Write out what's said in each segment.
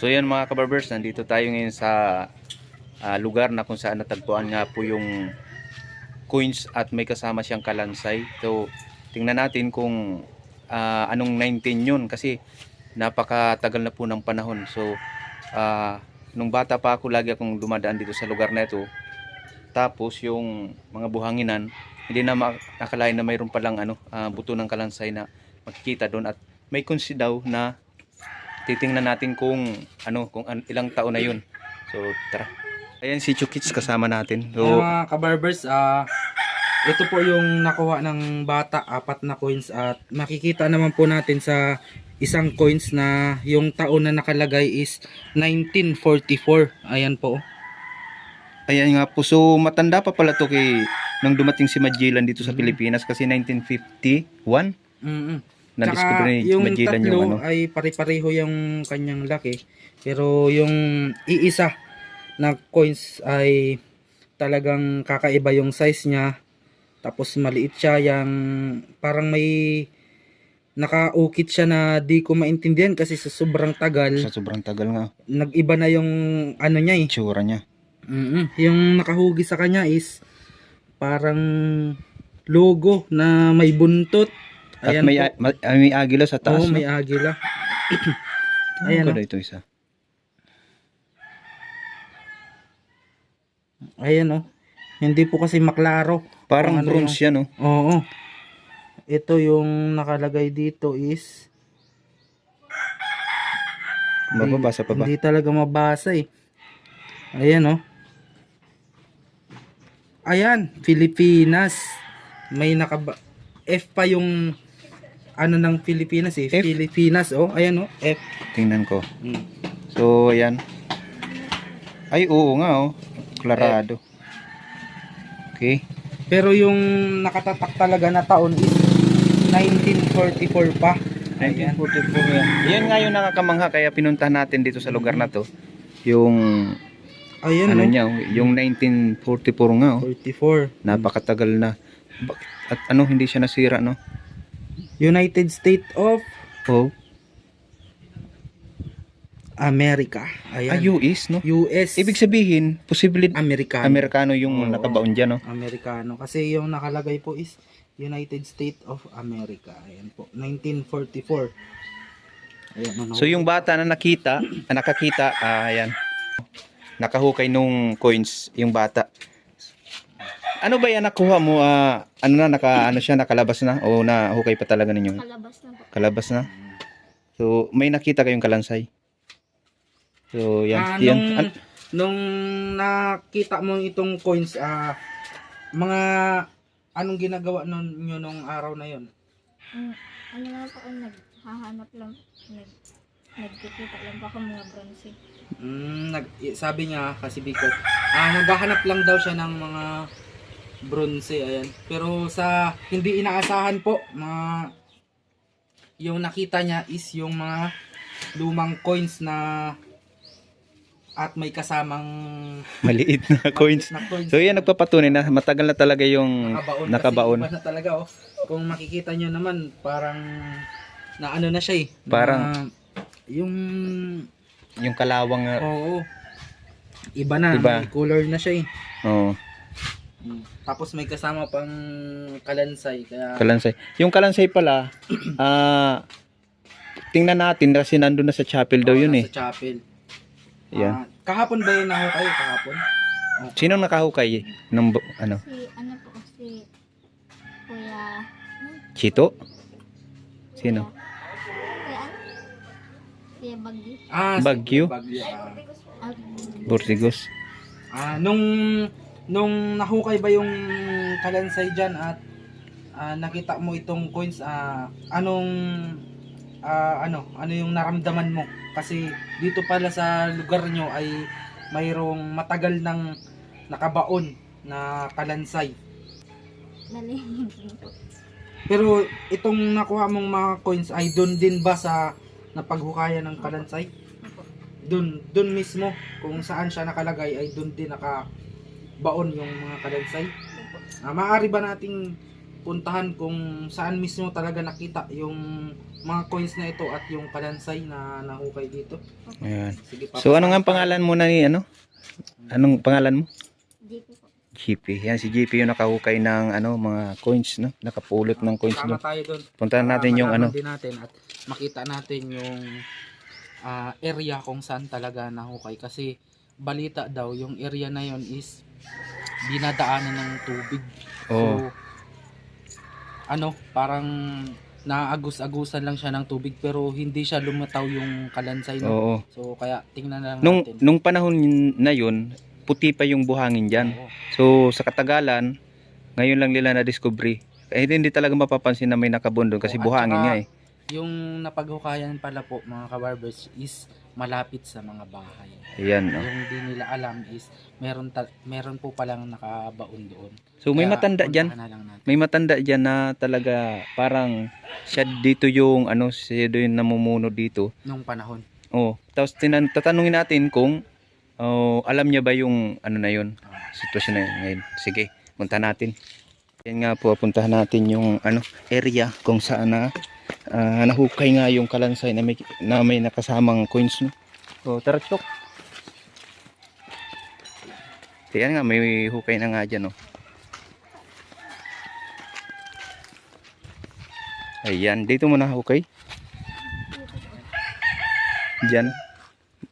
So yan mga kabarbers, nandito tayo ngayon sa ah, lugar na kung saan natagpuan nga po yung coins at may kasama siyang kalansay. So tingnan natin kung ah, anong 19 yun kasi napakatagal na po ng panahon. So ah, nung bata pa ako lagi akong dumadaan dito sa lugar na ito. Tapos yung mga buhanginan, hindi na nakalain na mayroon palang ano, ah, buto ng kalansay na makikita doon at may kunsi daw na titingnan natin kung ano kung an- ilang taon na yun. So tara. Ayan si Chukits kasama natin. So, So mga kabarbers, ah ito po yung nakuha ng bata, apat na coins at makikita naman po natin sa isang coins na yung taon na nakalagay is 1944. Ayan po. ayan nga po. So matanda pa pala to kay nang dumating si Magellan dito sa. Pilipinas kasi 1951 Mm na discover ni yung Magellan tatlo yung ano. ay pare-pareho yung kanyang laki. Pero yung iisa na coins ay talagang kakaiba yung size niya. Tapos maliit siya yung parang may nakaukit siya na di ko maintindihan kasi sa sobrang tagal Sa sobrang tagal nga nag-iba na yung ano niya eh. itsura niya. Mm-mm. Yung nakahugi sa kanya is parang logo na may buntot. At Ayan may, po. a- ma- ah, may agila sa taas. Oo, no? may agila. Ayan Ayan, oh. ito isa. Ayan oh. Hindi po kasi maklaro. Parang Kung ano bronze yan oh. Oo. Ito yung nakalagay dito is Mababasa pa ba? hindi talaga mabasa eh. Ayan oh. Ayan, Pilipinas. May nakaba F pa yung ano ng Pilipinas eh. F? Pilipinas oh. Ayan oh, F. Tingnan ko. Mm. So, ayan. Ay, oo nga, oh. Klarado. Okay. Pero yung nakatatak talaga na taon is 1944 pa. Ayan. 1944 yan. Yan nga yung nakakamangha kaya pinuntahan natin dito sa lugar na to. Yung Ayan ano no? niya, oh, yung 1944 nga, oh. 44. Napakatagal na. At ano, hindi siya nasira, no? United States of Oh. America. Ayan. Ah, US, no? US. Ibig sabihin, posible American. Amerikano yung Oo. nakabaon dyan, no? Amerikano. Kasi yung nakalagay po is United States of America. Ayan po. 1944. Ayan. Ano, So yung bata na nakita, na nakakita, ah, ayan. Nakahukay nung coins yung bata. Ano ba yan nakuha mo? Ah, ano na naka ano siya nakalabas na o nahukay pa talaga ninyo? Kalabas na po. Kalabas na. So may nakita kayong kalansay. So yan. Ah, yan. nung, An- nung nakita mo itong coins, ah, mga anong ginagawa nun, nyo nung araw na yon? Mm, ano lang po, naghahanap lang, nag, nagkikita lang po ako mga bronze. Mm, nag, sabi niya kasi Bicol, ah, naghahanap lang daw siya ng mga bronze, ayan. Pero sa hindi inaasahan po, mga yung nakita niya is yung mga lumang coins na at may kasamang maliit na coins. na coins. So yan nagpapatunay na matagal na talaga yung nakabaon. nakabaon. Kasi na talaga oh. Kung makikita nyo naman, parang na ano na siya eh. na- Parang- yung yung kalawang uh, oo. Iba na, Iba. may color na siya eh. oh, Mm. Tapos may kasama pang kalansay kaya kalansay. Yung kalansay pala ah tingnan natin kasi nandun na sa chapel daw Oo, yun eh. nasa chapel. Yan. Ah, kahapon ba yun ako kayo kahapon? Sino nakahukay ng bu- ano? Si, ano po, si Kuya, hmm, Chito? Sino? Kuya, ano? Kuya Bagyo. Ah, Bagyo? Bagyo. ah. Burtigos. Ah, nung nung nahukay ba yung kalansay diyan at ah, nakita mo itong coins ah, anong ah, ano ano yung naramdaman mo? Kasi dito pala sa lugar nyo ay mayroong matagal ng nakabaon na kalansay. Pero itong nakuha mong mga coins ay doon din ba sa napaghukayan ng kalansay? Doon doon mismo kung saan siya nakalagay ay doon din nakabaon yung mga kalansay Opo. Ah, maaari ba nating puntahan kung saan mismo talaga nakita yung mga coins na ito at yung kalansay na nahukay dito. Ayan. Sige, So ano nga ang pangalan mo na ni ano? Anong pangalan mo? Po. GP. Yan si GP yung nakahukay ng ano mga coins no, nakapulot ng coins tayo doon. Puntahan natin yung ano. Din natin at makita natin yung ah, area kung saan talaga nahukay kasi balita daw yung area na yon is dinadaanan ng tubig. Oh. So ano, parang naagus-agusan lang siya ng tubig pero hindi siya lumataw yung kalansay no. Oo. So kaya tingnan na lang Nung natin. nung panahon na yun, puti pa yung buhangin diyan. So sa katagalan, ngayon lang nila na discovery. Eh hindi talaga mapapansin na may nakabon doon kasi Oo, buhangin saka- nga eh. Yung napaghukayan pala po mga kabarbers is malapit sa mga bahay. Ayan. Oh. Yung di nila alam is meron ta- meron po palang nakabaon doon. So may Kaya matanda diyan. May matanda diyan na talaga parang siya dito yung ano siya doon namumuno dito. Nung panahon. Oh, tapos tinan tatanungin natin kung oh, alam niya ba yung ano na yun, sitwasyon na yun ngayon. Sige, punta natin. Yan nga po, puntahan natin yung ano area kung saan na ah, nahukay nga yung kalansay na may, na may nakasamang coins. No? So, tara, chok. Yan nga, may hukay na nga dyan. Oh. Ayan, dito mo na hukay. Diyan.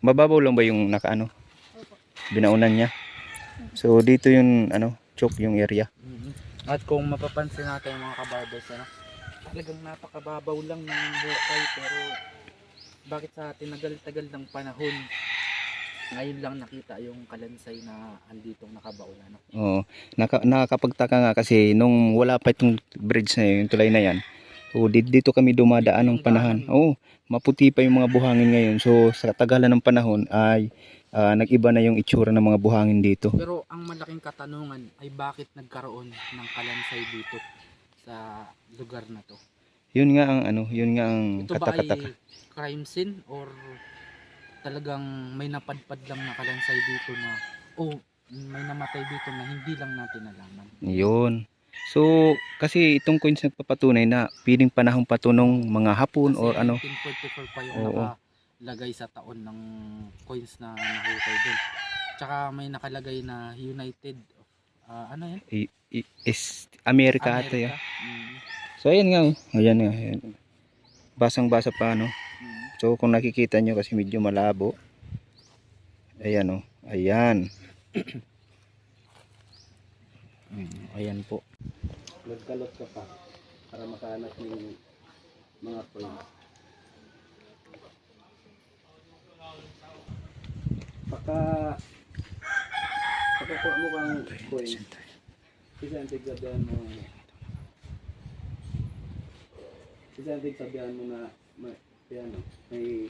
Mababaw lang ba yung nakaano? Binaunan niya. So dito yung ano, chok yung area. mhm. At kung mapapansin natin mga kabarbers, ano, talagang napakababaw lang ng hukay pero bakit sa tinagal-tagal ng panahon ngayon lang nakita yung kalansay na anditong nakabaon ano. Oo. Naka, nakakapagtaka nga kasi nung wala pa itong bridge na yun, yung tulay na yan. So dito, kami dumadaan ng panahon. Oo. Maputi pa yung mga buhangin ngayon. So sa tagalan ng panahon ay ah, nag-iba na yung itsura ng mga buhangin dito. Pero ang malaking katanungan ay bakit nagkaroon ng kalansay dito sa lugar na to. Yun nga ang ano, yun nga ang Ito ba katakataka. ay crime scene or talagang may napadpad lang na kalansay dito na oh may namatay dito na hindi lang natin nalaman. Yun. So, kasi itong coins nagpapatunay na piling panahon pa to nung mga hapon Kasi or ano. 1944 pa yung Oo. nakalagay sa taon ng coins na nahukay doon. Tsaka may nakalagay na United ah, ano yan? i- is Amerika, ata yun. Mm, So ayan nga, oh. ayan nga. Ayan. Basang-basa pa no. mm. So kung nakikita nyo kasi medyo malabo. Ayan oh. Ayan. Mm, ayan po. Nagkalot ka pa para makahanap yung mga coins. Pagka pagkakuha mo kang coins, isang tigsabihan mo isang tigsabihan mo na may, yan, oh, may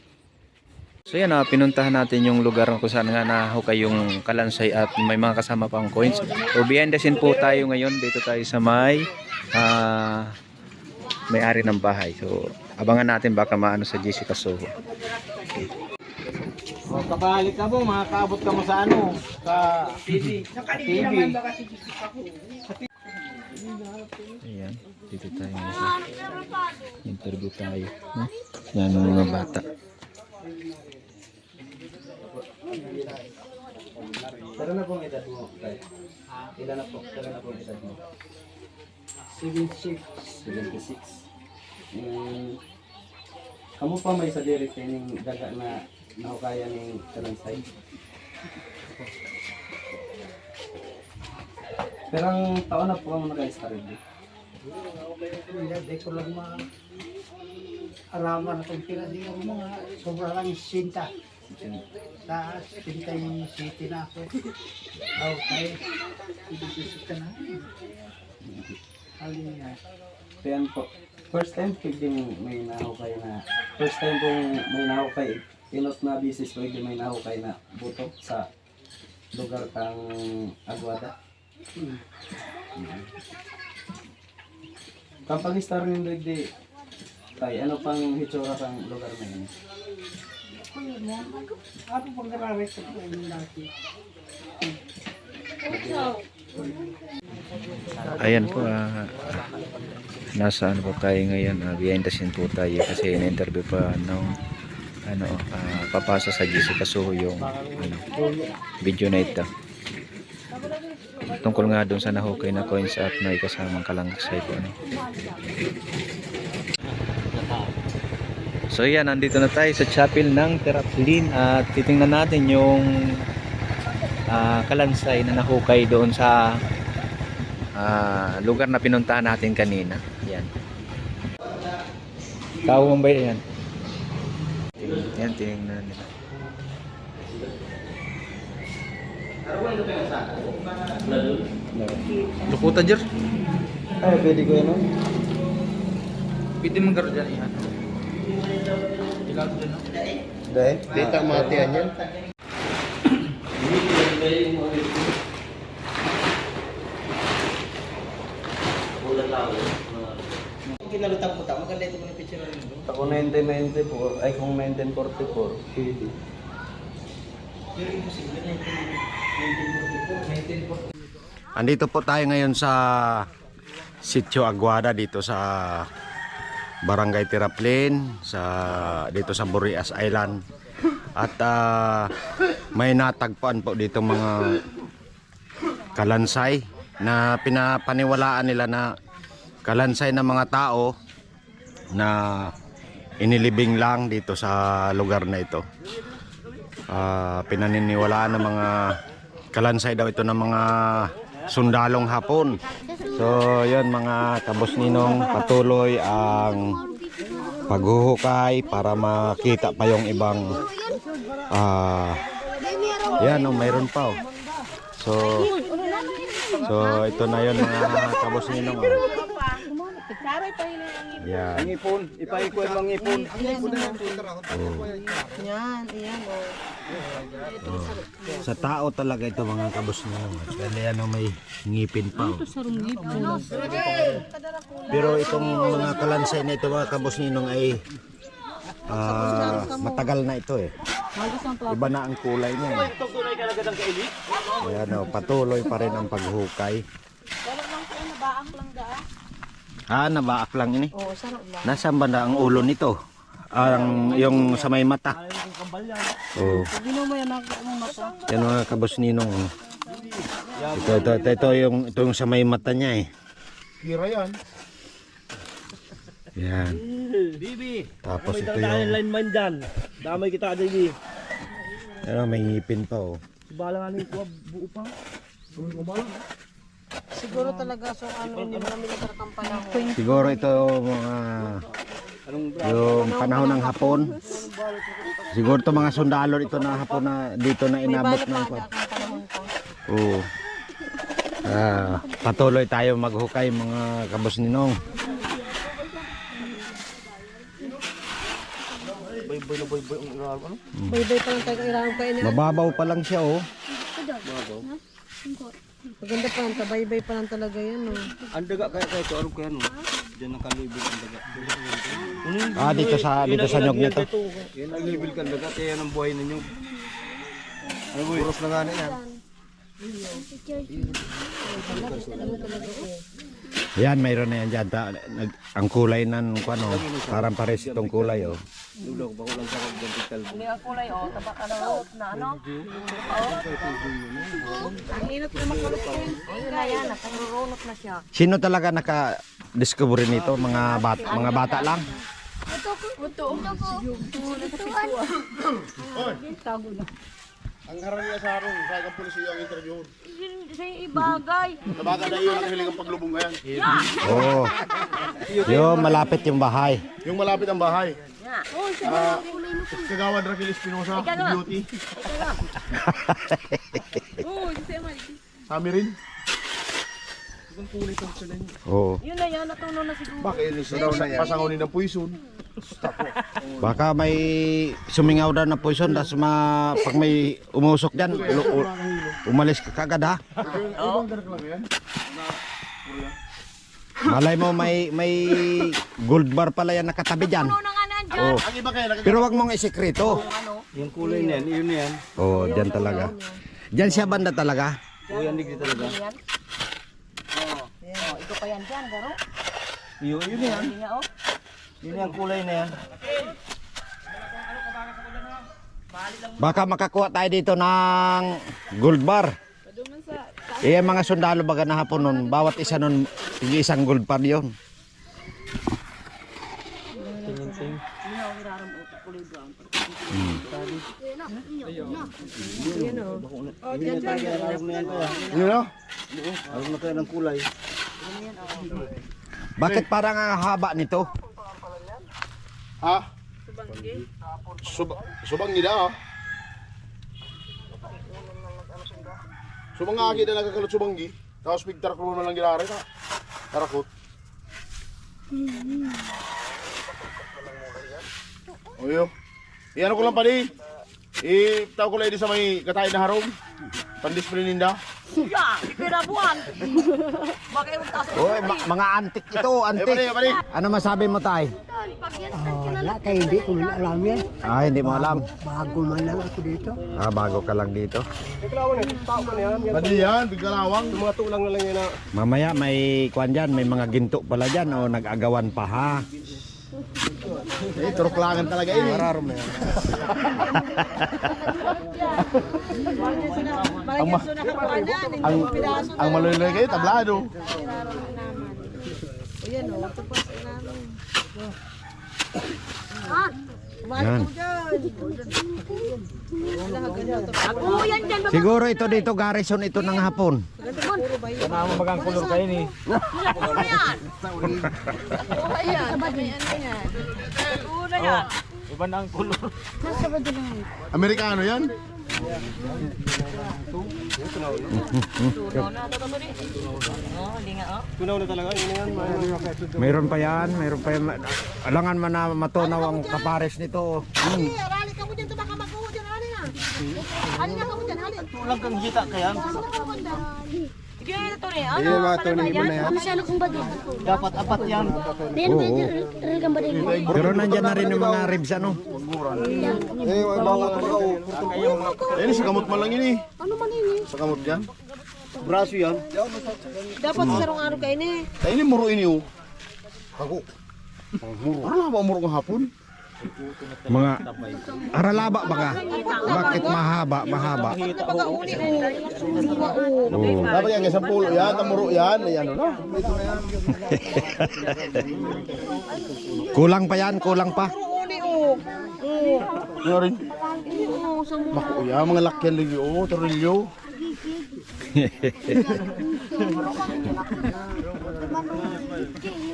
So yan ah, pinuntahan natin yung lugar kung saan nga nahukay yung kalansay at may mga kasama pang coins. So behind the scene po tayo ngayon, dito tayo sa may ah, may-ari ng bahay. So abangan natin baka maano sa Jessica Soho. O, kabalik ka mo, makakaabot ka mo sa ano, sa TV. Sa TV. Ayan, dito tayo ngayon. Interview tayo. No? Yan ang mga bata. Pero na pong edad mo? Ilan na po? Pero na pong edad mo? 76. 76. Mm, kamu pa may sa direct ning daga na nahukaya ning kalansay? Pero ang taon na po ang naka-started. Hindi ko lang ma araman kung pila di ako mga sobra lang sinta. Sa sinta yung city na ako. Okay. Ibigis ka na. Alin nga. Kaya po, first time pwedeng may nahukay na, first time pong may nahukay, inot na bisis pwede may nahukay na buto sa lugar kang Aguada. Hmm. Kapag star ng di tay, ano pang hitsura kang lugar na yun? Ano pang grabe ko dati. Ayan po, ah, nasa ano po tayo ngayon, ah, behind the scene po tayo kasi in-interview pa ng ano, ah, papasa sa GC Kasuho yung ano, video na ito. Tungkol nga doon sa nahukay na coins at may kasamang kalangsay po. Ano. So yan, nandito na tayo sa chapel ng Teraplin at titingnan natin yung ah, kalansay na nahukay doon sa ah, lugar na pinuntahan natin kanina. Yan. Tao mo ba yan? Yan, tinignan nila. Lukutan, Jer. Ay, pwede ko yan? Pwede mong garo dyan yan. Dyan? Dahil? Dita matian yan. Kinalutang po ta, maganda ito mga picture rin. Ako 1994, ay kung 1944, pwede. Andito po tayo ngayon sa Sitio Aguada dito sa Barangay Tiraplin sa dito sa Burias Island. At ah, may natagpuan po dito mga kalansay na pinapaniwalaan nila na kalansay ng mga tao na inilibing lang dito sa lugar na ito. Ah, pinaniniwalaan ng mga kalansay daw ito ng mga sundalong hapon. So, yun mga kabos ninong patuloy ang paghuhukay para makita pa yung ibang ah yan oh, mayroon pa oh. So, so ito na yun mga kabos ninong oh. Yan. Ang ipon, ipaiko yung mga ipon. Yan, ayan o. Sa tao talaga ito mga kabos ninong. Kasi ano may ngipin pa oh. Pero itong mga kalansay na ito mga kabos ninong ay ah, matagal na ito eh. Iba na ang kulay niya. Eh. Ayan oh, patuloy pa rin ang paghukay. Ah, nabaak lang ini. Oo, sarap lang. Nasaan ba na ang ulo nito? Ang yung sa may mata. Oh. Hindi mo yan ang mata. Yan mga kabos ninong. oh. Ito, ito, ito, ito, yung, ito yung sa may mata niya eh. Hira yan. Yan. Bibi, Tapos ito yung, lineman dyan. Damay kita, Bibi. ano, may ngipin pa oh. Bala nga nito, buo pa. Siguro talaga so ano, hindi mo namin nagkarakang panahon. Siguro ito mga yung panahon ng hapon. Siguro ito mga sundalo ito na hapon na dito na inabot ng Ang. Oo. Ah, patuloy tayo maghukay mga kabos ninong. Baybay pa lang tayo kailangan pa. Mababaw pa lang siya oh. Maganda pa lang, baybay pa lang talaga yan oh. Ang daga kaya kaya ito, ano kaya no? Diyan nakalibig ang daga. Ah, dito sa dito sa nyog nito. Yan ang libig ka ang daga, kaya yan ang buhay ninyo. Ano boy? Puros na nga na yan. Yan, mayroon na yan dyan. Ta, nag, ang kulay ng ano, parang pares itong kulay oh. Dulog, bako lang sa kagdantikal. Hindi ang kulay oh, tabak ka na na ano? Ang inot na makulot ko yun. Yan, nakarurunot na siya. Sino talaga naka-discover nito? Mga bata, mga bata lang? Ito ko. Ito ko. Tago na. Ang harang niya sa harong, sa agang pulis yung interview. Sa ibagay. Nabaga na iyon ang hiling ang paglubong ngayon. Oo. Yo, malapit yung bahay. Yung malapit ang bahay. Oh, sa mga kulay mo. Kagawad Raquel Espinosa, beauty. Oh, sa mga. Kami rin. Oo. Yun na yan, natunaw na siguro. Bakit? Daw sa pasangonin ng puison. Baka may sumingaw daw na poison tas ma, pag may umusok dyan, u- u- umalis ka kagad ha. Ibang darak lang yan. Malay mo may may gold bar pala yan nakatabi dyan. Ano nga nandiyan? Oh. Ang iba kaya nagkakaroon. Pero wag mong isikreto. Yung kulay na yan, yun na yan. Oh, dyan talaga. Dyan siya banda talaga. O yan, digdi talaga. Pa yan dyan, garo. Yun, yun yan. Hindi nga, oh. Yun yung kulay na yan. Baka makakuha tayo dito ng gold bar. Eh, mga sundalo baga na hapon nun, bawat isa nun, isang gold bar yun. Yun o. Ano na kayo ng kulay? Bakit parang ang haba nito? Ha? Sub subanggi na ha. Subang agi na nagkakalot subanggi. Tapos pigtar ko na lang ginari ka. Tarakot. Oyo. Iyan ko lang pa di. Itaw ko lang di sa may katay na harong. Pandisplay ninda. Ya, pipira buwan. Oy, ma- mga antik ito, antik. Ano masabi mo tay? Wala kayo hindi ko na alam yan. Ah, hindi mo alam. Bago man lang ako dito. Ah, bago ka lang dito. Padi yan, bigkalawang. Mga tulang na lang yan na. Mamaya may kwan dyan, may mga ginto pala dyan o nag-agawan pa ha. Eh, turuklangan talaga yun. Mararom na yan. ang, ma- ang, ang maluloy kayo, tablado. Yan. Oo, yan dyan. Siguro ito dito, garrison ito ng hapon. Una yan. Amerikano yan? Tunaw na, ito to rin. Oh, hindi nga, oh. Mayroon pa yan, mayroon pa yan. Alangan man na matunaw ang kapares nito. Hmm. Rali ka mo dyan, baka mag-uho dyan, rali na. Rali na ka mo dyan, rali. Tulang kang hita kaya. Sige, ito rin. Ano, ano ba yan? Dapat apat yan. Oo. Pero nandyan na rin yung mga ribs ano. Eh, sa kamot man lang yun eh. Ano man yun Sa kamot yan. Braso yan. Dapat sa sarong araw kayo ni. Kaya ini muro ini oh. Ako. Muro. Ano ba muro ng hapon? Mga aralaba ba ka? Bakit mahaba, mahaba? Oo. Dapat yan, isang pulo yan, tamuro yan, ay ano na. Kulang pa yan, kulang pa. Ano rin? Maku, yan, mga lakyan lagi, oh, torilyo.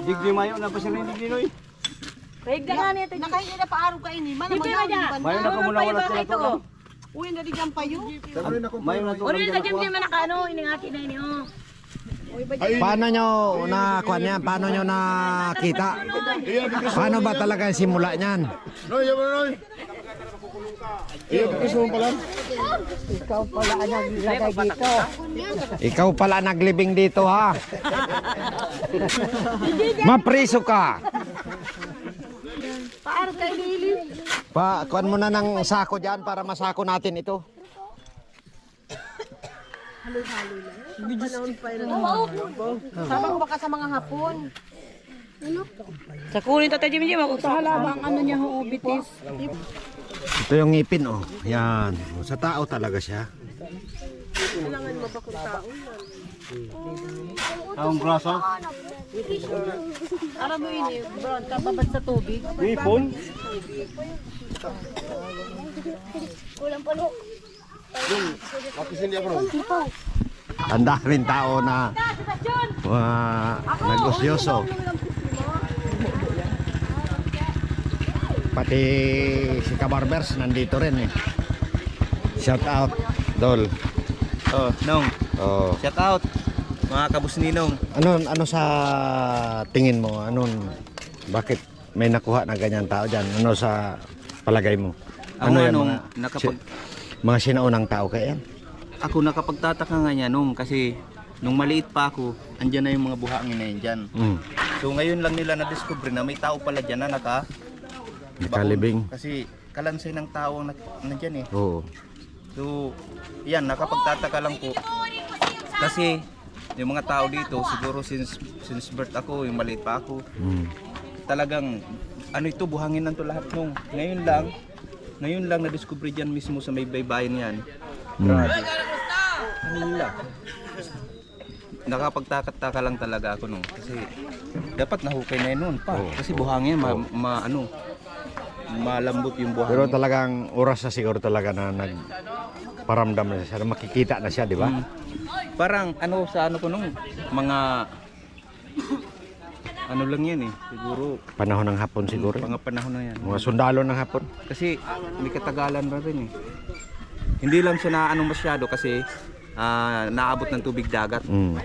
Digdi mayo na pa siya rin digdi noy. Kaig na nga niya. Nakahingi na pa araw kayo ni. Mana mo yan. Mayo na ko muna wala sila to. Uy, na di dyan payo. Mayo na to. Uri na dyan di man nakaano. Iningaki na ini, oh. Paano nyo na kuan yan? Paano nyo? Iyan, bigkas Paano ba talaga yung simula niyan? Noy, na, Noy. Iyan, bigkas mo pala. Ikaw pala ang naglagay dito. Ikaw pala naglibing dito ha. Mapriso ka. Paaro kayo nili. Pa, kuan mo na ng sako diyan para masako natin ito. Sama ko baka sa mga hapon. Sa kunin to tayo Jimmy Sa halabang ano niya ho bitis. Ito yung ngipin oh. Yan. Sa tao talaga siya. Ang braso. Ara mo ini, bro, kababad sa tubig. Ipon. Bakit hindi ako ron? Ang daming tao na wa, nag-usyoso. Pati si Kabarbers nandito rin eh. Shout out, Dol. Oh, Nong, Oh. shout out. Mga kabusninong. Ano ano sa tingin mo? Ano bakit may nakuha na ganyan tao diyan? Ano sa palagay mo? Ano yan, nung mga, nakapag mga sinaunang tao kaya yan? ako nakapagtataka nga niya nung kasi nung maliit pa ako, andyan na yung mga buhangin na yun dyan. Mm. So ngayon lang nila na-discover na may tao pala dyan na naka Nakalibing. Kasi kalansay ng tao ang nandyan eh. Oo. So, yan, nakapagtataka lang po. Kasi yung mga tao dito, siguro since since birth ako, yung maliit pa ako, Mm. talagang ano ito buhangin to lahat nung ngayon lang. Ngayon lang na-discover diyan mismo sa may baybayin yan. Grabe. Ano lang nakapagtakat-taka lang talaga ako nung kasi dapat nahukay na yun noon pa. Kasi buhangin ma, ma- ano malambot yung Pero buhangin talagang oras na siguro talaga na nag paramdam na siya, makikita na siya, di ba? Mm. parang ano sa ano ko nung mga ano lang yan eh siguro Panahon ng hapon siguro. mga panahon na yan Mga sundalo ng hapon. Kasi may katagalan na rin eh. Hindi lang siya na ano masyado kasi ah, naabot ng tubig dagat. Mm.